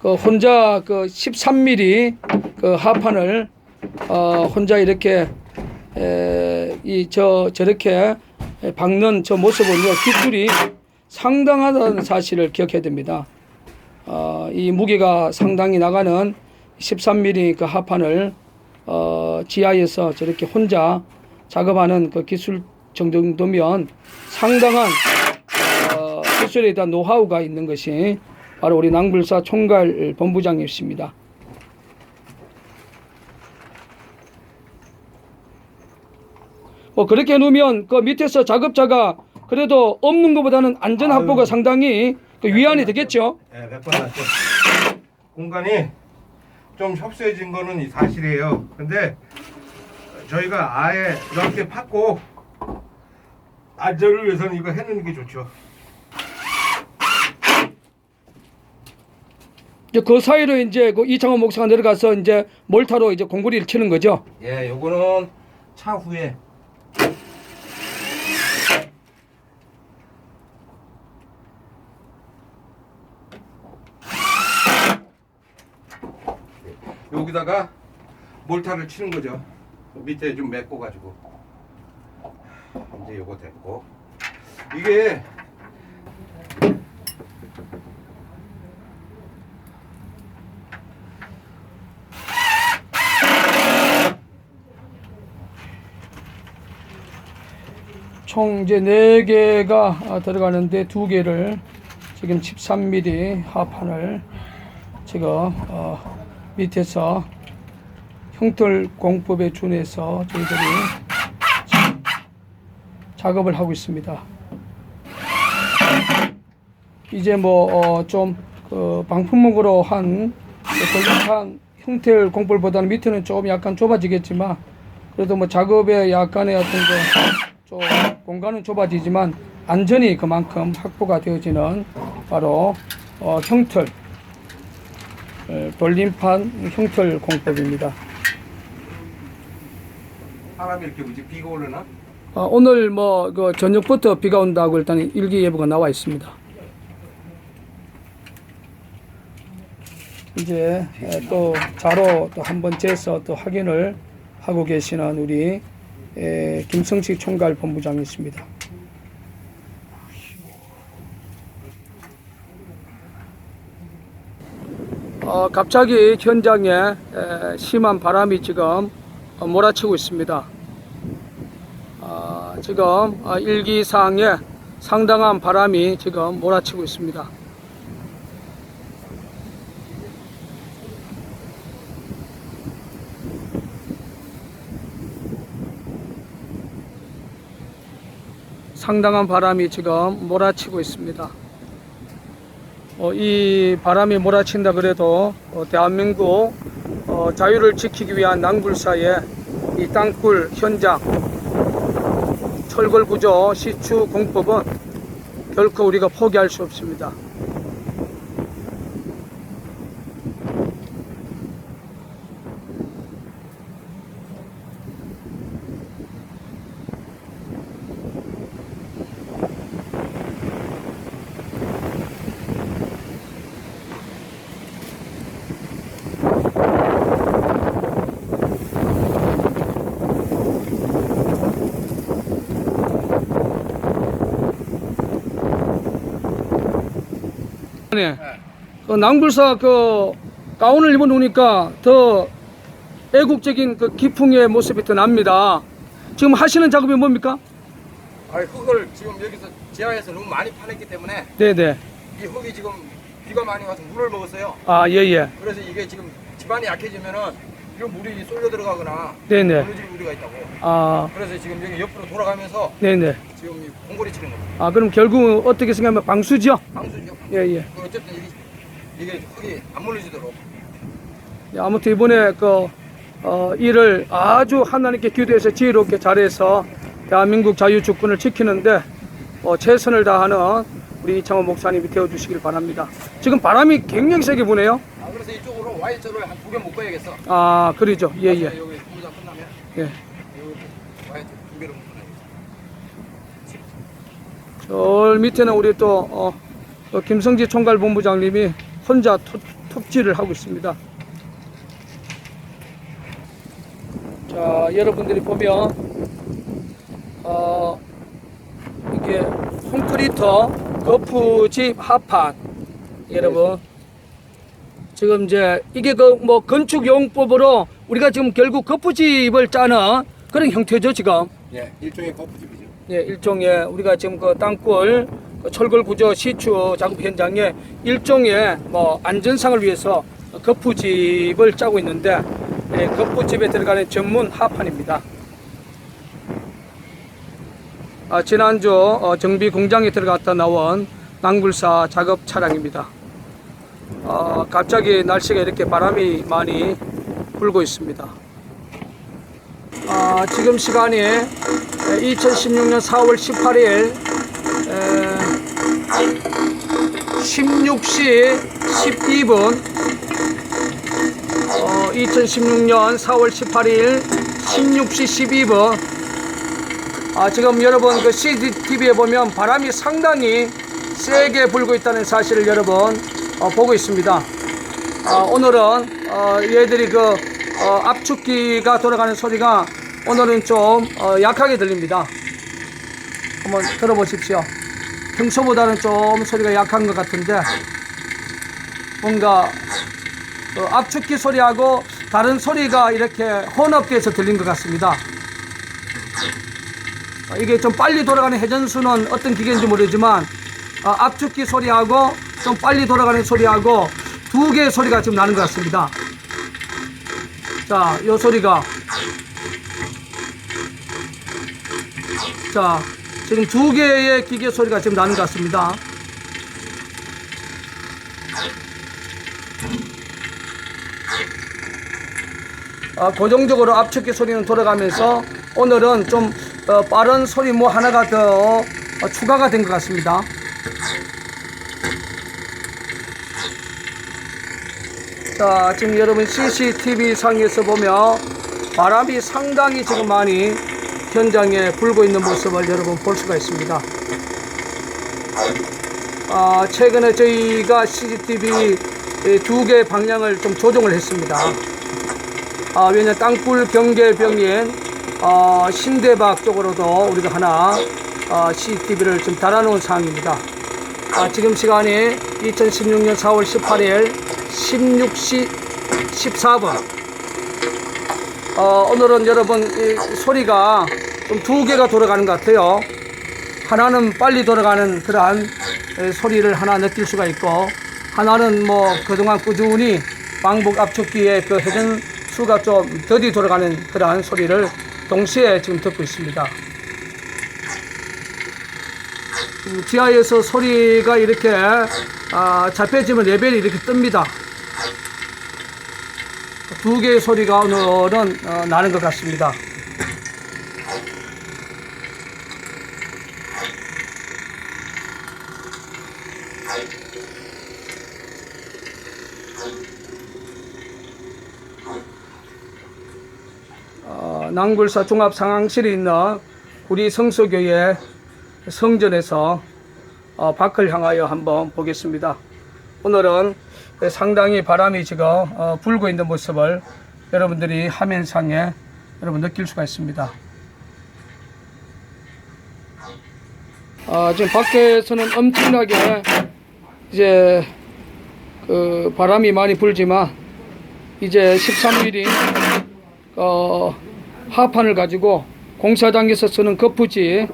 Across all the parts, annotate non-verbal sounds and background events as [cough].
그 혼자 그 13mm 그 하판을 어 혼자 이렇게 이 저 저렇게 박는 저 모습은요 기술이 상당하다는 사실을 기억해야 됩니다. 어, 이 무게가 상당히 나가는 13mm 그 하판을 어, 지하에서 저렇게 혼자 작업하는 그 기술 정도면 상당한 어, 기술에 대한 노하우가 있는 것이 바로 우리 낭불사 총괄 본부장이십니다. 뭐 그렇게 놓으면 그 밑에서 작업자가 그래도 없는 것보다는 안전 확보가 아유. 상당히 그 위안이 되겠죠. 예, 몇번 났죠. 공간이 좀 협소해진 거는 사실이에요. 근데 저희가 아예 이렇게 팠고 안전을 위해서는 이거 해놓는 게 좋죠. 이제 그 사이로 이제 그 이창호 목사가 내려가서 이제 몰타로 이제 공구리를 치는 거죠. 예, 요거는 차후에 여기다가 몰타를 치는 거죠. 밑에 좀 메꿔 가지고 이제 요거 됐고 이게 총 이제 네 개가 아, 들어가는데 두 개를 지금 13mm 하판을 지금 어, 밑에서 형틀 공법에 준해서 저희들이 자- 작업을 하고 있습니다. 이제 뭐좀그 방품목으로 한 걸쭉한 형틀 공법보다는 밑에는 조금 약간 좁아지겠지만 그래도 뭐 작업에 약간의 어떤 그좀 공간은 좁아지지만 안전이 그만큼 확보가 되어지는 바로 어, 형틀 어, 돌림판 형틀 공법입니다. 바람이 이렇게 오지 비가 오려나? 어, 오늘 뭐 그 저녁부터 비가 온다고 일단 일기예보가 나와 있습니다. 이제 에, 또 자로 또 한번 재서 또 확인을 하고 계시는 우리 에, 김성식 총괄 본부장이십니다. 어, 갑자기 현장에 에, 심한 바람이 지금 어, 몰아치고 있습니다. 아, 지금 아, 일기상에 상당한 바람이 지금 몰아치고 있습니다. 상당한 바람이 지금 몰아치고 있습니다. 어, 이 바람이 몰아친다 그래도 어, 대한민국 어, 자유를 지키기 위한 낭불사의 이 땅굴 현장 철골 구조 시추 공법은 결코 우리가 포기할 수 없습니다. 네. 그 낭불사 그 가운을 입어 놓으니까 더 애국적인 그 기풍의 모습이 더 납니다. 지금 하시는 작업이 뭡니까? 아, 흙을 지금 여기서 지하에서 너무 많이 파냈기 때문에 네네. 이 흙이 지금 비가 많이 와서 물을 먹었어요. 아, 예, 예. 그래서 이게 지금 집안이 약해지면은 이 물이 쏠려 들어가거나 네네. 무너질 우리가 있다고. 아, 그래서 지금 여기 옆으로 돌아가면서 네네. 지금 이 공고리 치는 겁니다. 아, 그럼 결국 어떻게 생각하면 방수죠? 방수죠. 예, 예. 그 어쨌든 이게, 이게 흙이 안 무너지도록. 네, 아무튼 이번에 그, 어, 일을 아주 하나님께 기도해서 지혜롭게 잘해서 대한민국 자유주권을 지키는데 어, 최선을 다하는 우리 이창호 목사님이 되어주시길 바랍니다. 지금 바람이 굉장히 세게 부네요. 와이어를 한두개 묶어야겠어. 아, 그러죠. 예, 예. 여기 공부장 끝나면 예. 여기 와이어 두 개로. 저 밑에는 우리 또, 어, 또 김성지 총괄 본부장님이 혼자 투, 톱질을 하고 있습니다. 자, 여러분들이 보면 어, 이게 콘크리터 거푸집 하판 여러분 지금 이제 이게 그 뭐 건축 용법으로 우리가 지금 결국 거푸집을 짜는 그런 형태죠 지금 예, 일종의 거푸집이죠. 예, 일종의 우리가 지금 그 땅굴 그 철골 구조 시추 작업 현장에 일종의 뭐 안전상을 위해서 거푸집을 짜고 있는데 예, 거푸집에 들어가는 전문 하판입니다. 아, 지난주 어, 정비 공장에 들어갔다 나온 낭굴사 작업 차량입니다. 어, 갑자기 날씨가 이렇게 바람이 많이 불고 있습니다. 아, 지금 시간이 2016년 4월 18일 16시 12분 2016년 4월 18일 16시 12분 아, 지금 여러분 그 CCTV에 보면 바람이 상당히 세게 불고 있다는 사실을 여러분 어, 보고 있습니다. 아, 오늘은 어, 얘들이 그 어, 압축기가 돌아가는 소리가 오늘은 좀 어, 약하게 들립니다. 한번 들어보십시오. 평소보다는 좀 소리가 약한 것 같은데 뭔가 어, 압축기 소리하고 다른 소리가 이렇게 혼합돼서 들린 것 같습니다. 어, 이게 좀 빨리 돌아가는 회전수는 어떤 기계인지 모르지만 어, 압축기 소리하고 좀 빨리 돌아가는 소리하고 두 개의 소리가 지금 나는 것 같습니다. 자, 이 소리가 자, 지금 두 개의 기계 소리가 지금 나는 것 같습니다. 아, 고정적으로 압축기 소리는 돌아가면서 오늘은 좀 어, 빠른 소리 뭐 하나가 더 어, 추가가 된 것 같습니다. 자, 지금 여러분 CCTV 상에서 보면 바람이 상당히 지금 많이 현장에 불고 있는 모습을 여러분 볼 수가 있습니다. 아, 최근에 저희가 CCTV 두 개 방향을 좀 조정을 했습니다. 아, 왜냐 땅굴 경계병인 어, 신대박 쪽으로도 우리가 하나 어, CCTV를 좀 달아놓은 상황입니다. 아, 지금 시간이 2016년 4월 18일 16시 14분. 어, 오늘은 여러분 이 소리가 좀 두 개가 돌아가는 것 같아요. 하나는 빨리 돌아가는 그러한 에, 소리를 하나 느낄 수가 있고 하나는 뭐 그동안 꾸준히 방북 압축기의 그 회전 수가 좀 더디 돌아가는 그러한 소리를 동시에 지금 듣고 있습니다. 음, 지하에서 소리가 이렇게 아, 잡혀지면 레벨이 이렇게 뜹니다. 두 개의 소리가 오늘은 어, 나는 것 같습니다. 어, 낭굴사 종합상황실이 있는 우리 성서교회 성전에서 어, 밖을 향하여 한번 보겠습니다. 오늘은 상당히 바람이 지금 어, 불고 있는 모습을 여러분들이 화면상에 여러분 느낄 수가 있습니다. 아, 지금 밖에서는 엄청나게 이제 그 바람이 많이 불지만 이제 13mm 어, 하판을 가지고 공사장에서 쓰는 거푸지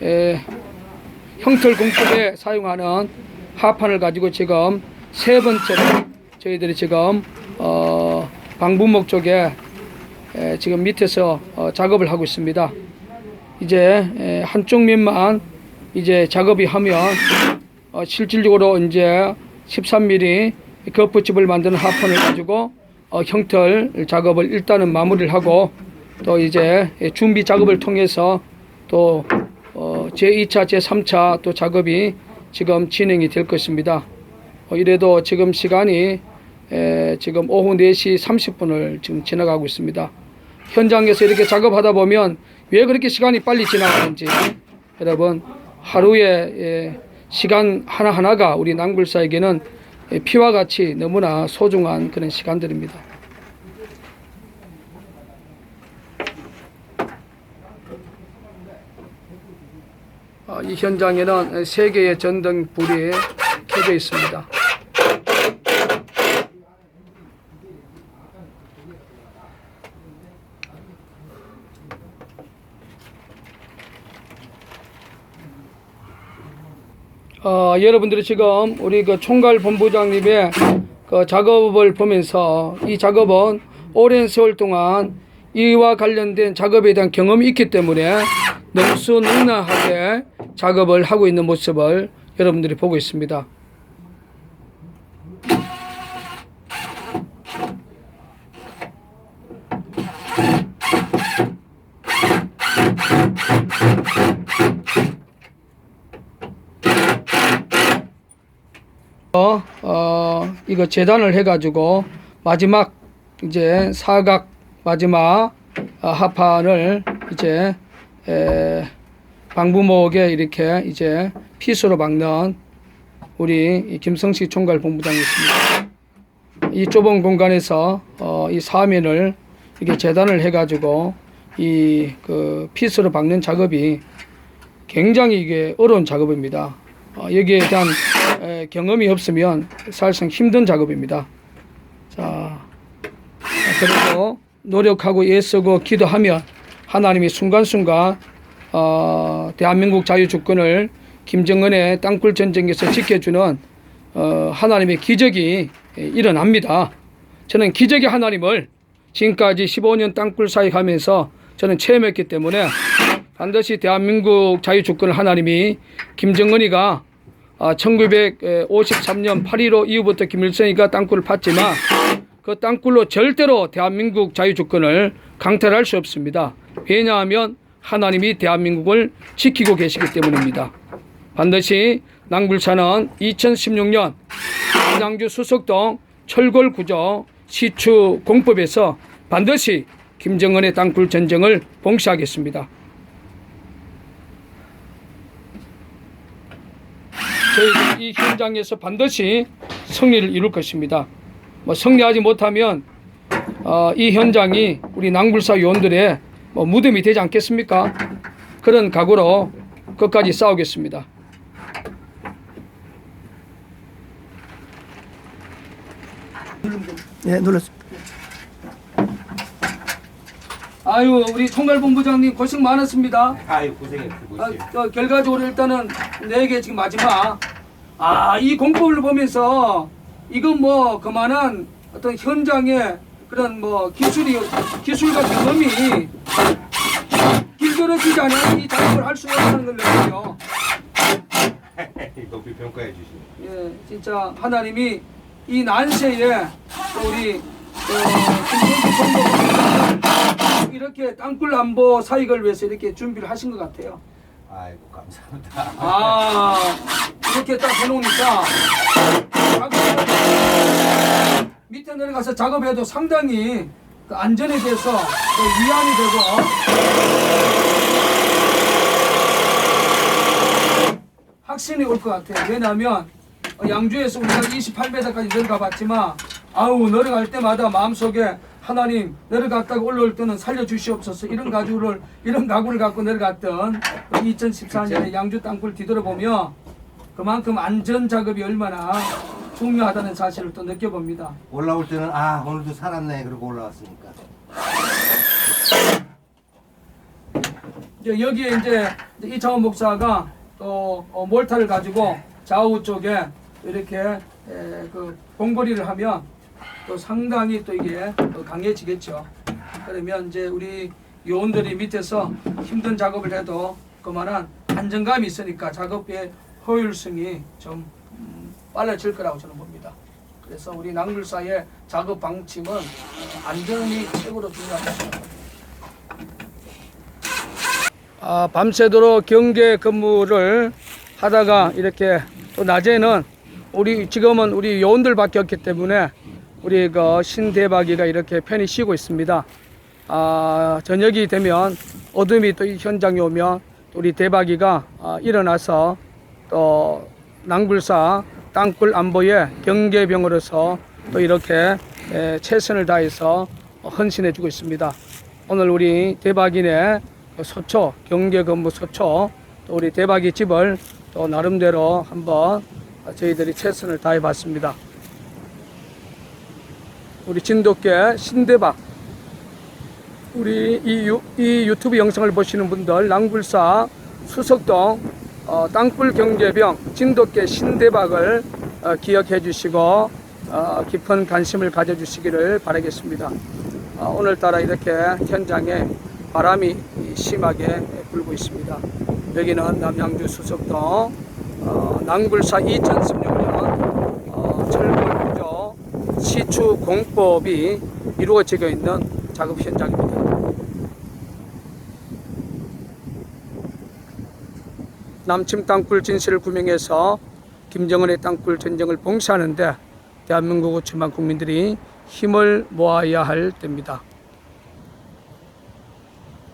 에, 형틀 공법에 사용하는 하판을 가지고 지금 세 번째로 저희들이 지금 어, 방부목 쪽에 에, 지금 밑에서 어, 작업을 하고 있습니다. 이제 에, 한쪽 면만 이제 작업이 하면 어, 실질적으로 이제 13mm 거푸집을 만드는 하판을 가지고 어, 형틀 작업을 일단은 마무리를 하고 또 이제 준비 작업을 통해서 또 어, 제2차, 제3차 또 작업이 지금 진행이 될 것입니다. 어, 이래도 지금 시간이 에, 지금 오후 4시 30분을 지금 지나가고 있습니다. 현장에서 이렇게 작업하다 보면 왜 그렇게 시간이 빨리 지나가는지 여러분 하루에 예, 시간 하나하나가 우리 낭굴사에게는 예, 피와 같이 너무나 소중한 그런 시간들입니다. 이 현장에는 세 개의 전등불이 켜져 있습니다. 어, 여러분들이 지금 우리 그 총괄 본부장님의 그 작업을 보면서 이 작업은 오랜 세월 동안 이와 관련된 작업에 대한 경험이 있기 때문에 능수능란하게 작업을 하고 있는 모습을 여러분들이 보고 있습니다. 어, 어, 이거 재단을 해가지고 마지막 이제 사각 마지막 어, 하판을 이제 에, 방부목에 이렇게 이제 피수로 막는 우리 이 김성식 총괄 본부장이었습니다. 이 좁은 공간에서 어, 이 사면을 이렇게 재단을 해가지고 이 그 피수로 박는 작업이 굉장히 이게 어려운 작업입니다. 어, 여기에 대한 에, 경험이 없으면 사실상 힘든 작업입니다. 자, 그리고 노력하고 애쓰고 기도하면 하나님이 순간순간 어, 대한민국 자유주권을 김정은의 땅굴 전쟁에서 지켜주는 어, 하나님의 기적이 에, 일어납니다. 저는 기적의 하나님을 지금까지 15년 땅굴 사역 하면서 저는 체험했기 때문에 반드시 대한민국 자유주권을 하나님이 김정은이가 아, 1953년 8.15 이후부터 김일성이가 땅굴을 팠지만 그 땅굴로 절대로 대한민국 자유주권을 강탈할 수 없습니다. 왜냐하면 하나님이 대한민국을 지키고 계시기 때문입니다. 반드시 낭굴사는 2016년 남양주 수석동 철골구조 시추 공법에서 반드시 김정은의 땅굴 전쟁을 봉시하겠습니다. 저희 이 현장에서 반드시 승리를 이룰 것입니다. 뭐 승리하지 못하면 어, 이 현장이 우리 낭불사 요원들의 뭐 무덤이 되지 않겠습니까? 그런 각오로 끝까지 싸우겠습니다. 예, 눌렀습니다. 아유 우리 총괄본부장님 고생 많았습니다. 아유 고생했어 아, 어, 결과적으로 일단은 네개 지금 마지막 아 이 공법을 보면서 이건 뭐 그만한 어떤 현장의 그런 뭐 기술이 기술과 경험이 길들여지지 않으면 이 작업을 할수 없다는 걸 느끼죠. [laughs] 높이 평가해 주시네. 예, 진짜 하나님이 이 난세에 또 우리 어, 이렇게 땅굴 안보 사익을 위해서 이렇게 준비를 하신 것 같아요. 아이고 감사합니다. 아 이렇게 딱 해놓으니까 작업을 밑에 내려가서 작업해도 상당히 그 안전에 대해서 그 위안이 되고 확신이 올 것 같아요. 왜냐하면 어, 양주에서 우리가 28m까지 내려가 봤지만 아우 내려갈 때마다 마음속에 하나님 내려갔다가 올라올 때는 살려주시옵소서 이런 가구를 이런 가구를 갖고 내려갔던 2014년에 양주 땅굴 뒤돌아보며 그만큼 안전 작업이 얼마나 중요하다는 사실을 또 느껴봅니다. 올라올 때는 아 오늘도 살았네 그러고 올라왔으니까. 이제 여기에 이제 이창원 목사가 또 어, 몰타를 가지고 좌우 쪽에 이렇게 에, 그 봉거리를 하면 또 상당히 또 이게 또 강해지겠죠. 그러면 이제 우리 요원들이 밑에서 힘든 작업을 해도 그만한 안정감이 있으니까 작업의 효율성이 좀 음, 빨라질 거라고 저는 봅니다. 그래서 우리 낭물사의 작업 방침은 어, 안전이 최고로 중요합니다. 아, 밤새도록 경계 근무를 하다가 이렇게 또 낮에는 우리 지금은 우리 요원들밖에 없기 때문에 우리 그 신대박이가 이렇게 편히 쉬고 있습니다. 아, 저녁이 되면 어둠이 또이 현장에 오면 또 우리 대박이가 아, 일어나서 또 낭굴사 땅굴 안보에 경계병으로서 또 이렇게 에, 최선을 다해서 헌신해 주고 있습니다. 오늘 우리 그 소초 경계 근무 소초 또 우리 대박이 집을 또 나름대로 한번 저희들이 최선을 다해 봤습니다. 우리 진돗개 신대박 우리 이, 유, 이 유튜브 영상을 보시는 분들 낭굴사 수석동 어, 땅굴 경제병 진돗개 신대박을 어, 기억해 주시고 어, 깊은 관심을 가져 주시기를 바라겠습니다. 어, 오늘따라 이렇게 현장에 바람이 심하게 불고 있습니다. 여기는 남양주 수석동 어, 낭굴사 2016년 어, 철골구조 시추 공법이 이루어지고 있는 작업 현장입니다. 남침 땅굴 진실을 규명해서 김정은의 땅굴 전쟁을 봉사하는데 대한민국 5천만 국민들이 힘을 모아야 할 때입니다.